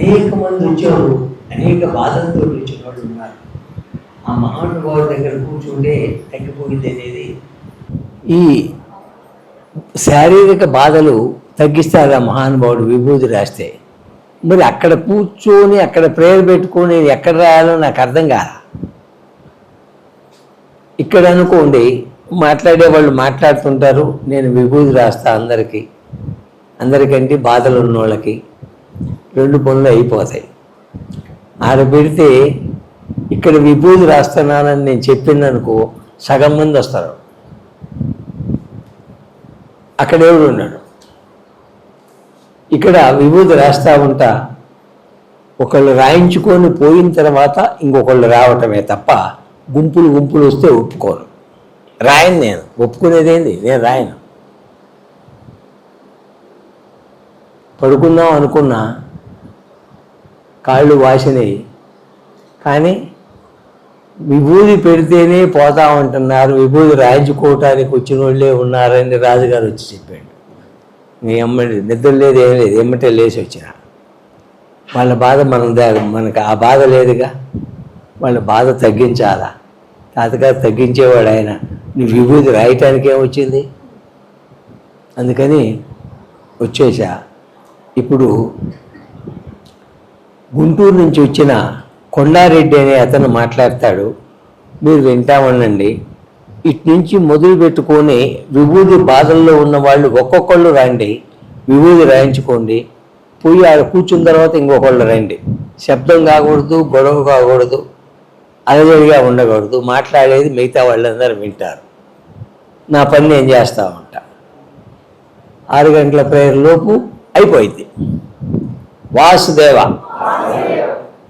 అనేక మంది వచ్చారు. అనేక బాధలతో వచ్చిన వాళ్ళు ఉన్నారు. ఆ మహానుభావుడి దగ్గర కూర్చుంటే తగ్గిపోయింది అనేది. ఈ శారీరక బాధలు తగ్గిస్తారు ఆ మహానుభావుడు విభూతి రాస్తే. మరి అక్కడ కూర్చొని అక్కడ ప్రేయర్ పెట్టుకొని ఎక్కడ రాయాలో నాకు అర్థం కాల? ఇక్కడ అనుకోండి మాట్లాడే వాళ్ళు మాట్లాడుతుంటారు నేను విభూతి రాస్తా అందరికీ. అందరికంటే బాధలు ఉన్న వాళ్ళకి రెండు పనులు అయిపోతాయి. ఆడ పెడితే ఇక్కడ విభూతి రాస్తున్నానని నేను చెప్పిందనుకో సగం మంది వస్తారు. అక్కడ ఎవడు ఉన్నాడు? ఇక్కడ విభూతి రాస్తా ఉంటా ఒకళ్ళు రాయించుకొని పోయిన తర్వాత ఇంకొకళ్ళు రావటమే తప్ప గుంపులు గుంపులు వస్తే ఒప్పుకోను రాయను నేను. ఒప్పుకునేదేంది నేను రాయను. పడుకుందాం అనుకున్నా కాళ్ళు వాసినాయి. కానీ విభూది పెడితేనే పోతా ఉంటున్నారు విభూది రాయించుకోవటానికి వచ్చిన వాళ్ళే ఉన్నారని రాజుగారు వచ్చి చెప్పాడు. మీ అమ్మడి నిద్ర లేదు ఏం లేదు ఎమ్మటే లేచి వచ్చిన. వాళ్ళ బాధ మనం మనకు ఆ బాధ లేదుగా. వాళ్ళ బాధ తగ్గించాలా? తాతగారు తగ్గించేవాడు ఆయన. నీ విభూతి రాయటానికి ఏమొచ్చింది అందుకని వచ్చేసా. ఇప్పుడు గుంటూరు నుంచి వచ్చిన కొండారెడ్డి అనే అతను మాట్లాడతాడు. మీరు వింటా ఉండండి. ఇటు నుంచి మొదలు పెట్టుకొని విభూది బాధల్లో ఉన్న వాళ్ళు ఒక్కొక్కళ్ళు రండి. విభూది రాయించుకోండి. పోయి ఆడ కూర్చున్న తర్వాత ఇంకొకళ్ళు రండి. శబ్దం కాకూడదు గొడవ కాకూడదు అలజడిగా ఉండకూడదు. మాట్లాడేది మిగతా వాళ్ళందరూ వింటారు. నా పని నేను చేస్తా ఉంటా. ఆరు గంటల ప్రేయర్ లోపు అయిపోయింది. వాసుదేవ